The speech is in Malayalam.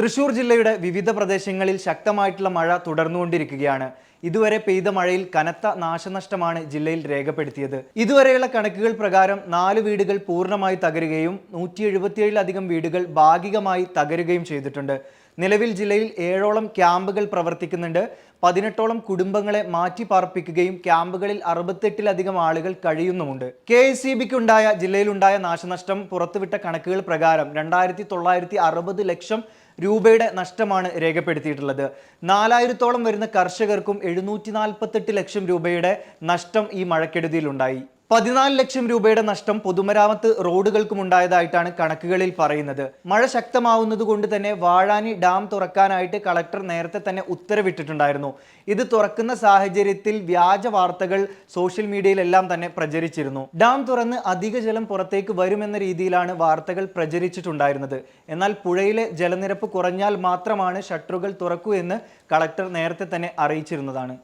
തൃശൂർ ജില്ലയുടെ വിവിധ പ്രദേശങ്ങളിൽ ശക്തമായിട്ടുള്ള മഴ തുടർന്നുകൊണ്ടിരിക്കുകയാണ്. ഇതുവരെ പെയ്ത മഴയിൽ കനത്ത നാശനഷ്ടമാണ് ജില്ലയിൽ രേഖപ്പെടുത്തിയത്. ഇതുവരെയുള്ള കണക്കുകൾ പ്രകാരം നാല് വീടുകൾ പൂർണമായി തകരുകയും നൂറ്റി എഴുപത്തിയേഴിലധികം വീടുകൾ ഭാഗികമായി തകരുകയും ചെയ്തിട്ടുണ്ട്. നിലവിൽ ജില്ലയിൽ ഏഴോളം ക്യാമ്പുകൾ പ്രവർത്തിക്കുന്നുണ്ട്. പതിനെട്ടോളം കുടുംബങ്ങളെ മാറ്റി പാർപ്പിക്കുകയും ക്യാമ്പുകളിൽ അറുപത്തെട്ടിലധികം ആളുകൾ കഴിയുന്നുമുണ്ട്. കെ എസ് സി ബിക്കുണ്ടായ ജില്ലയിലുണ്ടായ നാശനഷ്ടം പുറത്തുവിട്ട കണക്കുകൾ പ്രകാരം രണ്ടായിരത്തി തൊള്ളായിരത്തി അറുപത് ലക്ഷം രൂപയുടെ നഷ്ടമാണ് രേഖപ്പെടുത്തിയിട്ടുള്ളത്. നാലായിരത്തോളം വരുന്ന കർഷകർക്കും എഴുന്നൂറ്റി ലക്ഷം രൂപയുടെ നഷ്ടം ഈ മഴക്കെടുതിയിലുണ്ടായി. പതിനാല് ലക്ഷം രൂപയുടെ നഷ്ടം പൊതുമരാമത്ത് റോഡുകൾക്കും ഉണ്ടായതായിട്ടാണ് കണക്കുകളിൽ പറയുന്നത്. മഴ ശക്തമാവുന്നത് കൊണ്ട് തന്നെ വാഴാനി ഡാം തുറക്കാനായിട്ട് കളക്ടർ നേരത്തെ തന്നെ ഉത്തരവിട്ടിട്ടുണ്ടായിരുന്നു. ഇത് തുറക്കുന്ന സാഹചര്യത്തിൽ വ്യാജ വാർത്തകൾ സോഷ്യൽ മീഡിയയിലെല്ലാം തന്നെ പ്രചരിച്ചിരുന്നു. ഡാം തുറന്ന് അധിക ജലം പുറത്തേക്ക് വരുമെന്ന രീതിയിലാണ് വാർത്തകൾ പ്രചരിച്ചിട്ടുണ്ടായിരുന്നത്. എന്നാൽ പുഴയിലെ ജലനിരപ്പ് കുറഞ്ഞാൽ മാത്രമാണ് ഷട്ടറുകൾ തുറക്കൂ എന്ന് കളക്ടർ നേരത്തെ തന്നെ അറിയിച്ചിരുന്നതാണ്.